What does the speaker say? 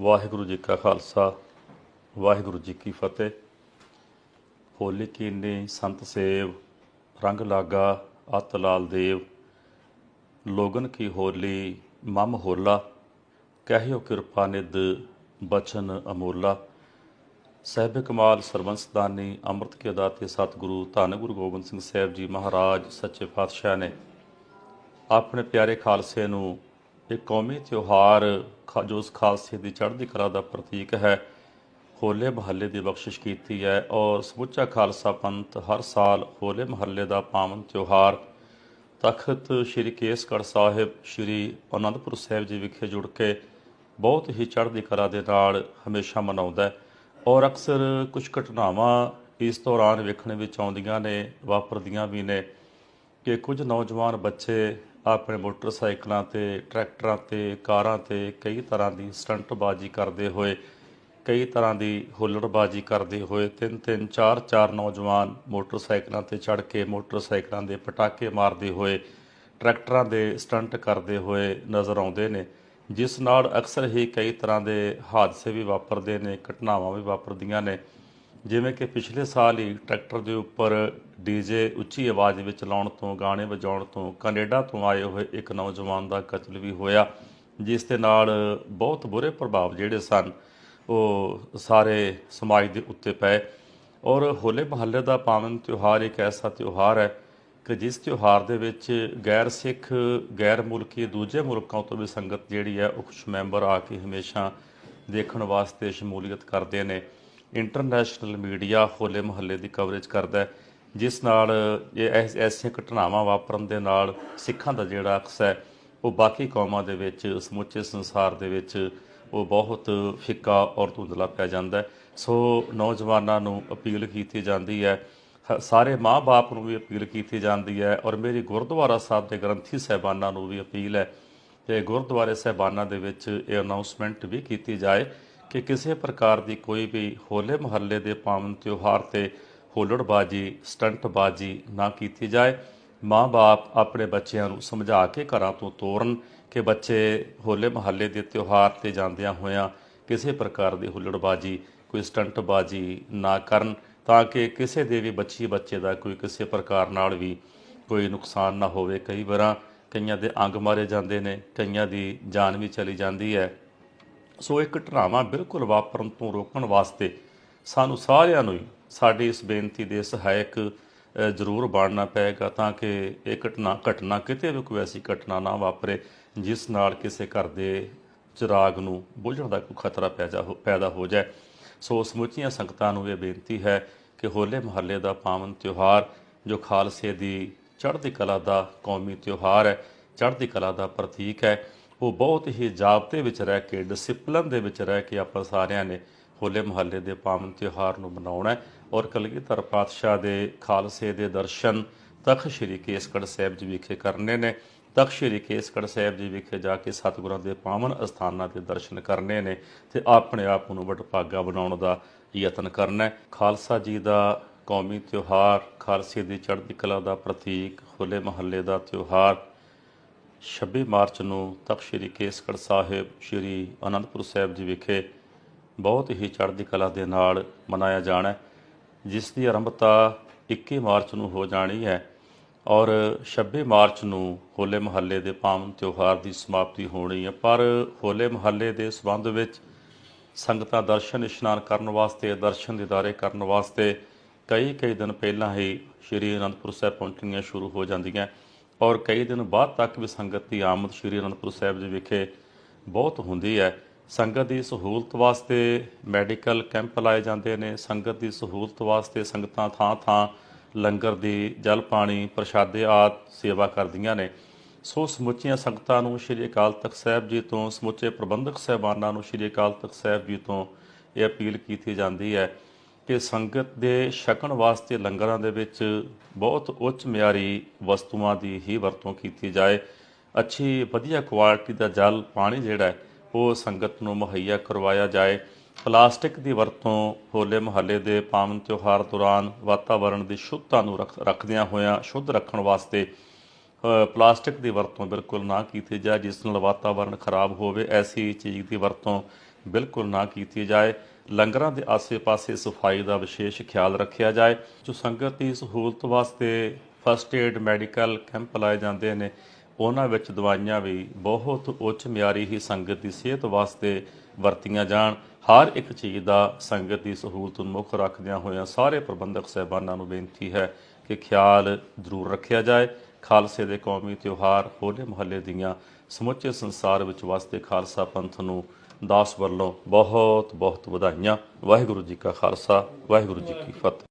ਵਾਹਿਗੁਰੂ ਜੀ ਕਾ ਖਾਲਸਾ, ਵਾਹਿਗੁਰੂ ਜੀ ਕੀ ਫਤਿਹ। ਹੋਲੀ ਕੀਨੀ ਸੰਤ ਸੇਵ, ਰੰਗ ਲਾਗਾ, ਅਤ ਲਾਲ ਦੇਵ। ਲੋਗਨ ਕੀ ਹੋਲੀ, ਮਮ ਹੋਲਾ। ਕਹਿਓ ਕਿਰਪਾ ਨਿਦ ਬਚਨ ਅਮੋਲਾ। ਸਹਿਬ ਕਮਾਲ ਸਰਬੰਸਦਾਨੀ ਅੰਮ੍ਰਿਤ ਕੇ ਦਾਤੇ ਸਤਿਗੁਰੂ, ਧੰਨ ਗੁਰੂ ਗੋਬਿੰਦ ਸਿੰਘ ਸਾਹਿਬ ਜੀ ਮਹਾਰਾਜ, ਸੱਚੇ ਪਾਤਸ਼ਾਹ ਨੇ। ਆਪਣੇ ਪਿਆਰੇ ਖਾਲਸੇ ਨੂੰ ਇਹ ਕੌਮੀ ਤਿਉਹਾਰ ਖਾ- ਜੋ ਉਸ ਖਾਲਸੇ ਦੀ ਚੜ੍ਹਦੀ ਕਲਾ ਦਾ ਪ੍ਰਤੀਕ ਹੈ, ਹੋਲੇ ਮਹੱਲੇ ਦੀ ਬਖਸ਼ਿਸ਼ ਕੀਤੀ ਹੈ ਔਰ ਸਮੁੱਚਾ ਖਾਲਸਾ ਪੰਥ ਹਰ ਸਾਲ ਹੋਲੇ ਮਹੱਲੇ ਦਾ ਪਾਵਨ ਤਿਉਹਾਰ ਤਖਤ ਸ੍ਰੀ ਕੇਸਗੜ੍ਹ ਸਾਹਿਬ, ਸ੍ਰੀ ਅਨੰਦਪੁਰ ਸਾਹਿਬ ਜੀ ਵਿਖੇ ਜੁੜ ਕੇ ਬਹੁਤ ਹੀ ਚੜ੍ਹਦੀ ਕਲਾ ਦੇ ਨਾਲ ਹਮੇਸ਼ਾ ਮਨਾਉਂਦਾ ਹੈ ਔਰ ਅਕਸਰ ਕੁਝ ਘਟਨਾਵਾਂ ਇਸ ਦੌਰਾਨ ਵੇਖਣ ਵਿੱਚ ਆਉਂਦੀਆਂ ਨੇ, ਵਾਪਰਦੀਆਂ ਵੀ ਨੇ ਕਿ ਕੁਝ ਨੌਜਵਾਨ ਬੱਚੇ ਆਪਣੇ ਮੋਟਰਸਾਈਕਲਾਂ ਤੇ, ਟਰੈਕਟਰਾਂ ਤੇ, ਕਾਰਾਂ ਤੇ ਕਈ ਤਰ੍ਹਾਂ ਦੀ ਸਟੰਟਬਾਜ਼ੀ ਕਰਦੇ ਹੋਏ, ਕਈ ਤਰ੍ਹਾਂ ਦੀ ਹੁੱਲੜਬਾਜ਼ੀ ਕਰਦੇ ਹੋਏ ਤਿੰਨ ਤਿੰਨ, ਚਾਰ ਚਾਰ ਨੌਜਵਾਨ ਮੋਟਰਸਾਈਕਲਾਂ ਤੇ ਚੜ੍ਹ ਕੇ ਮੋਟਰਸਾਈਕਲਾਂ ਦੇ ਪਟਾਕੇ ਮਾਰਦੇ ਹੋਏ, ਟਰੈਕਟਰਾਂ ਦੇ ਸਟੰਟ ਕਰਦੇ ਹੋਏ ਨਜ਼ਰ ਆਉਂਦੇ ਨੇ, ਜਿਸ ਨਾਲ ਅਕਸਰ ਹੀ ਕਈ ਤਰ੍ਹਾਂ ਦੇ ਹਾਦਸੇ ਵੀ ਵਾਪਰਦੇ ਨੇ, ਘਟਨਾਵਾਂ ਵੀ ਵਾਪਰਦੀਆਂ ਨੇ। ਜਿਵੇਂ ਕਿ ਪਿਛਲੇ ਸਾਲ ਹੀ ਟਰੈਕਟਰ ਦੇ ਉੱਪਰ ਡੀਜੇ ਉੱਚੀ ਆਵਾਜ਼ ਵਿੱਚ ਲਾਉਣ ਤੋਂ, ਗਾਣੇ ਵਜਾਉਣ ਤੋਂ, ਕੈਨੇਡਾ ਤੋਂ ਆਏ ਹੋਏ ਇੱਕ ਨੌਜਵਾਨ ਦਾ ਕਤਲ ਵੀ ਹੋਇਆ, ਜਿਸ ਦੇ ਨਾਲ ਬਹੁਤ ਬੁਰੇ ਪ੍ਰਭਾਵ ਜਿਹੜੇ ਸਨ, ਉਹ ਸਾਰੇ ਸਮਾਜ ਦੇ ਉੱਤੇ ਪਏ। ਔਰ ਹੋਲੇ ਮਹੱਲੇ ਦਾ ਪਾਵਨ ਤਿਉਹਾਰ ਇੱਕ ਐਸਾ ਤਿਉਹਾਰ ਹੈ ਕਿ ਜਿਸ ਤਿਉਹਾਰ ਦੇ ਵਿੱਚ ਗੈਰ ਸਿੱਖ, ਗੈਰ ਮੁਲਕੀ ਦੂਜੇ ਮੁਲਕਾਂ ਤੋਂ ਵੀ ਸੰਗਤ ਜਿਹੜੀ ਹੈ ਉਹ ਕੁਝ ਮੈਂਬਰ ਆ ਕੇ ਹਮੇਸ਼ਾ ਦੇਖਣ ਵਾਸਤੇ ਸ਼ਮੂਲੀਅਤ ਕਰਦੇ ਨੇ। ਇੰਟਰਨੈਸ਼ਨਲ ਮੀਡੀਆ ਹੋਲੇ ਮਹੱਲੇ ਦੀ ਕਵਰੇਜ ਕਰਦਾ ਹੈ, ਜਿਸ ਨਾਲ ਇਹ ਐਸ- ਐਸੀਆਂ ਘਟਨਾਵਾਂ ਵਾਪਰਨ ਦੇ ਨਾਲ ਸਿੱਖਾਂ ਦਾ ਜਿਹੜਾ ਅਕਸ ਹੈ, ਉਹ ਬਾਕੀ ਕੌਮਾਂ ਦੇ ਵਿੱਚ, ਸਮੁੱਚੇ ਸੰਸਾਰ ਦੇ ਵਿੱਚ ਉਹ ਬਹੁਤ ਫਿੱਕਾ ਔਰ ਧੁੰਦਲਾ ਪੈ ਜਾਂਦਾ ਸੋ ਨੌਜਵਾਨਾਂ ਨੂੰ ਅਪੀਲ ਕੀਤੀ ਜਾਂਦੀ ਹੈ, ਹ- ਸਾਰੇ ਮਾਂ-ਬਾਪ ਨੂੰ ਵੀ ਅਪੀਲ ਕੀਤੀ ਜਾਂਦੀ ਹੈ ਔਰ ਮੇਰੀ ਗੁਰਦੁਆਰਾ ਸਾਹਿਬ ਦੇ ਗ੍ਰੰਥੀ ਸਹਿਬਾਨਾਂ ਨੂੰ ਵੀ ਅਪੀਲ ਹੈ ਤੇ ਗੁਰਦੁਆਰੇ ਸਹਿਬਾਨਾਂ ਦੇ ਵਿੱਚ ਇਹ ਅਨਾਉਂਸਮੈਂਟ ਵੀ ਕੀਤੀ ਜਾਏ ਕਿ ਕਿਸੇ ਪ੍ਰਕਾਰ ਦੀ ਕੋਈ ਵੀ ਹੋਲੇ ਮਹੱਲੇ ਦੇ ਪਾਵਨ ਤਿਉਹਾਰ ਤੇ ਹੁੱਲੜਬਾਜੀ, ਸਟੰਟਬਾਜੀ ਨਾ ਕੀਤੀ ਜਾਏ, ਮਾਂ-ਬਾਪ ਆਪਣੇ ਬੱਚਿਆਂ ਨੂੰ ਸਮਝਾ ਕੇ ਘਰਾਂ ਤੋਂ ਤੋਰਨ ਕਿ ਬੱਚੇ ਹੋਲੇ ਮਹੱਲੇ ਦੇ ਤਿਉਹਾਰ ਤੇ ਜਾਂਦਿਆਂ ਹੋਇਆਂ ਕਿਸੇ ਪ੍ਰਕਾਰ ਦੀ ਹੁੱਲੜਬਾਜੀ, ਕੋਈ ਸਟੰਟਬਾਜੀ ਨਾ ਕਰਨ ਤਾਂ ਕਿ ਕਿਸੇ ਦੇ ਵੀ ਬੱਚੀ ਬੱਚੇ ਦਾ ਕੋਈ ਕਿਸੇ ਪ੍ਰਕਾਰ ਨਾਲ ਵੀ ਕੋਈ ਨੁਕਸਾਨ ਨਾ ਹੋਵੇ। ਕਈ ਵਾਰਾਂ ਕਈਆਂ ਦੇ ਅੰਗ ਮਾਰੇ ਜਾਂਦੇ ਨੇ, ਕਈਆਂ ਦੀ ਜਾਨ ਵੀ ਚਲੀ ਜਾਂਦੀ ਹੈ। ਸੋ ਇਹ ਘਟਨਾਵਾਂ ਬਿਲਕੁਲ ਵਾਪਰਨ ਤੋਂ ਰੋਕਣ ਵਾਸਤੇ ਸਾਨੂੰ ਸਾਰਿਆਂ ਨੂੰ ਹੀ ਸਾਡੀ ਇਸ ਬੇਨਤੀ ਦੇ ਸਹਾਇਕ ਜ਼ਰੂਰ ਬਣਨਾ ਪਏਗਾ ਤਾਂ ਕਿ ਇਹ ਘਟਨਾ ਘਟਨਾ ਕਿਤੇ ਵੀ ਕੋਈ ਐਸੀ ਘਟਨਾ ਨਾ ਵਾਪਰੇ ਜਿਸ ਨਾਲ ਕਿਸੇ ਘਰ ਦੇ ਚਿਰਾਗ ਨੂੰ ਬੁਝਣ ਦਾ ਕੋਈ ਖਤਰਾ ਪੈਦਾ ਹੋ ਪੈਦਾ ਹੋ ਜਾਏ। ਸੋ ਸਮੁੱਚੀਆਂ ਸੰਗਤਾਂ ਨੂੰ ਇਹ ਬੇਨਤੀ ਹੈ ਕਿ ਹੋਲੇ ਮਹੱਲੇ ਦਾ ਪਾਵਨ ਤਿਉਹਾਰ, ਜੋ ਖਾਲਸੇ ਦੀ ਚੜ੍ਹਦੀ ਕਲਾ ਦਾ ਕੌਮੀ ਤਿਉਹਾਰ ਹੈ, ਚੜ੍ਹਦੀ ਕਲਾ ਦਾ ਪ੍ਰਤੀਕ ਹੈ ਉਹ ਬਹੁਤ ਹੀ ਜਾਬਤੇ ਵਿੱਚ ਰਹਿ ਕੇ ਡਿਸਪਲਨ ਦੇ ਵਿੱਚ ਰਹਿ ਕੇ ਆਪਾਂ ਸਾਰਿਆਂ ਨੇ ਹੋਲੇ ਮਹੱਲੇ ਦੇ ਪਾਵਨ ਤਿਉਹਾਰ ਨੂੰ ਮਨਾਉਣਾ ਔਰ ਕਲਗੀਧਰ ਪਾਤਸ਼ਾਹ ਦੇ ਖਾਲਸੇ ਦੇ ਦਰਸ਼ਨ ਤਖਤ ਸ੍ਰੀ ਕੇਸਗੜ੍ਹ ਸਾਹਿਬ ਜੀ ਵਿਖੇ ਕਰਨੇ ਨੇ। ਤਖਤ ਸ੍ਰੀ ਕੇਸਗੜ੍ਹ ਸਾਹਿਬ ਜੀ ਵਿਖੇ ਜਾ ਕੇ ਸਤਿਗੁਰਾਂ ਦੇ ਪਾਵਨ ਅਸਥਾਨਾਂ 'ਤੇ ਦਰਸ਼ਨ ਕਰਨੇ ਨੇ ਤੇ ਆਪਣੇ ਆਪ ਨੂੰ ਵਡਭਾਗਾ ਬਣਾਉਣ ਦਾ ਯਤਨ ਕਰਨਾ ਹੈ। ਖਾਲਸਾ ਜੀ ਦਾ ਕੌਮੀ ਤਿਉਹਾਰ, ਖਾਲਸੇ ਦੀ ਚੜ੍ਹਦੀ ਕਲਾ ਦਾ ਪ੍ਰਤੀਕ, ਹੋਲੇ ਮਹੱਲੇ ਦਾ ਤਿਉਹਾਰ 26 ਮਾਰਚ ਨੂੰ ਤਖਤ ਸ੍ਰੀ ਕੇਸਗੜ੍ਹ ਸਾਹਿਬ ਸ੍ਰੀ ਅਨੰਦਪੁਰ ਸਾਹਿਬ ਜੀ ਵਿਖੇ ਬਹੁਤ ਹੀ ਚੜ੍ਹਦੀ ਕਲਾ ਦੇ ਨਾਲ ਮਨਾਇਆ ਜਾਣਾ ਜਿਸ ਦੀ ਆਰੰਭਤਾ 21 ਮਾਰਚ ਨੂੰ ਹੋ ਜਾਣੀ ਹੈ ਔਰ 26 ਮਾਰਚ ਨੂੰ ਹੋਲੇ ਮਹੱਲੇ ਦੇ ਪਾਵਨ ਤਿਉਹਾਰ ਦੀ ਸਮਾਪਤੀ ਹੋਣੀ ਹੈ। ਪਰ ਹੋਲੇ ਮਹੱਲੇ ਦੇ ਸਬੰਧ ਵਿੱਚ ਸੰਗਤਾਂ ਦਰਸ਼ਨ ਇਸ਼ਨਾਨ ਕਰਨ ਵਾਸਤੇ, ਦਰਸ਼ਨ ਦੀਦਾਰੇ ਕਰਨ ਵਾਸਤੇ ਕਈ ਕਈ ਦਿਨ ਪਹਿਲਾਂ ਹੀ ਸ਼੍ਰੀ ਅਨੰਦਪੁਰ ਸਾਹਿਬ ਪਹੁੰਚਣੀਆਂ ਸ਼ੁਰੂ ਹੋ ਜਾਂਦੀਆਂ। ਔਰ ਕਈ ਦਿਨ ਬਾਅਦ ਤੱਕ ਵੀ ਸੰਗਤ ਦੀ ਆਮਦ ਸ਼੍ਰੀ ਅਨੰਦਪੁਰ ਸਾਹਿਬ ਜੀ ਵਿਖੇ ਬਹੁਤ ਹੁੰਦੀ ਹੈ। ਸੰਗਤ ਦੀ ਸਹੂਲਤ ਵਾਸਤੇ ਮੈਡੀਕਲ ਕੈਂਪ ਲਾਏ ਜਾਂਦੇ ਨੇ। ਸੰਗਤ ਦੀ ਸਹੂਲਤ ਵਾਸਤੇ ਸੰਗਤਾਂ ਥਾਂ ਥਾਂ ਲੰਗਰ ਦੀ, ਜਲ ਪਾਣੀ, ਪ੍ਰਸ਼ਾਦੇ ਆਦ ਸੇਵਾ ਕਰਦੀਆਂ ਨੇ। ਸੋ ਸਮੁੱਚੀਆਂ ਸੰਗਤਾਂ ਨੂੰ ਸ਼੍ਰੀ ਅਕਾਲ ਤਖਤ ਸਾਹਿਬ ਜੀ ਤੋਂ, ਸਮੁੱਚੇ ਪ੍ਰਬੰਧਕ ਸਹਿਬਾਨਾਂ ਨੂੰ ਸ਼੍ਰੀ ਅਕਾਲ ਤਖਤ ਸਾਹਿਬ ਜੀ ਤੋਂ ਇਹ ਅਪੀਲ ਕੀਤੀ ਜਾਂਦੀ ਹੈ। ਕਿ ਸੰਗਤ ਦੇ ਛਕਣ ਵਾਸਤੇ ਲੰਗਰਾਂ ਦੇ ਵਿੱਚ ਬਹੁਤ ਉੱਚ ਮਿਆਰੀ ਵਸਤੂਆਂ ਦੀ ਹੀ ਵਰਤੋਂ ਕੀਤੀ ਜਾਏ। ਅੱਛੀ, ਵਧੀਆ ਕੁਆਲਿਟੀ ਦਾ ਜਲ, ਪਾਣੀ ਜਿਹੜਾ ਉਹ ਸੰਗਤ ਨੂੰ ਮੁਹੱਈਆ ਕਰਵਾਇਆ ਜਾਏ। ਪਲਾਸਟਿਕ ਦੀ ਵਰਤੋਂ ਹੋਲੇ ਮਹੱਲੇ ਦੇ ਪਾਵਨ ਤਿਉਹਾਰ ਦੌਰਾਨ ਵਾਤਾਵਰਣ ਦੀ ਸ਼ੁੱਧਤਾ ਨੂੰ ਰੱਖ- ਰੱਖਦਿਆਂ ਹੋਇਆਂ ਸ਼ੁੱਧ ਰੱਖਣ ਵਾਸਤੇ ਪਲਾਸਟਿਕ ਦੀ ਵਰਤੋਂ ਬਿਲਕੁਲ ਨਾ ਕੀਤੀ ਜਾਏ, ਜਿਸ ਨਾਲ ਵਾਤਾਵਰਣ ਖਰਾਬ ਹੋਵੇ, ਐਸੀ ਚੀਜ਼ ਦੀ ਵਰਤੋਂ ਬਿਲਕੁਲ ਨਾ ਕੀਤੀ ਜਾਏ। ਲੰਗਰਾਂ ਦੇ ਆਸੇ-ਪਾਸੇ ਸਫ਼ਾਈ ਦਾ ਵਿਸ਼ੇਸ਼ ਖਿਆਲ ਰੱਖਿਆ ਜਾਏ, ਜੋ ਸੰਗਤ ਦੀ ਸਹੂਲਤ ਵਾਸਤੇ ਫਸਟ ਏਡ ਮੈਡੀਕਲ ਕੈਂਪ ਲਾਏ ਜਾਂਦੇ ਨੇ, ਉਹਨਾਂ ਵਿੱਚ ਦਵਾਈਆਂ ਵੀ ਬਹੁਤ ਉੱਚ ਮਿਆਰੀ ਹੀ ਸੰਗਤ ਦੀ ਸਿਹਤ ਵਾਸਤੇ ਵਰਤੀਆਂ ਜਾਣ। ਹਰ ਇੱਕ ਚੀਜ਼ ਦਾ ਸੰਗਤ ਦੀ ਸਹੂਲਤ ਨੂੰ ਮੁੱਖ ਰੱਖਦਿਆਂ ਹੋਇਆਂ ਸਾਰੇ ਪ੍ਰਬੰਧਕ ਸਹਿਬਾਨਾਂ ਨੂੰ ਬੇਨਤੀ ਹੈ ਕਿ ਖਿਆਲ ਜ਼ਰੂਰ ਰੱਖਿਆ ਜਾਏ। ਖਾਲਸੇ ਦੇ ਕੌਮੀ ਤਿਉਹਾਰ ਹੋਲੇ ਮਹੱਲੇ ਦੀਆਂ ਸਮੁੱਚੇ ਸੰਸਾਰ ਵਿੱਚ ਵਾਸਤੇ ਖਾਲਸਾ ਪੰਥ ਨੂੰ ਦਾਸ ਵੱਲੋਂ ਬਹੁਤ ਬਹੁਤ ਵਧਾਈਆਂ। ਵਾਹਿਗੁਰੂ ਜੀ ਕਾ ਖਾਲਸਾ ਵਾਹਿਗੁਰੂ ਜੀ ਕੀ ਫਤਿਹ।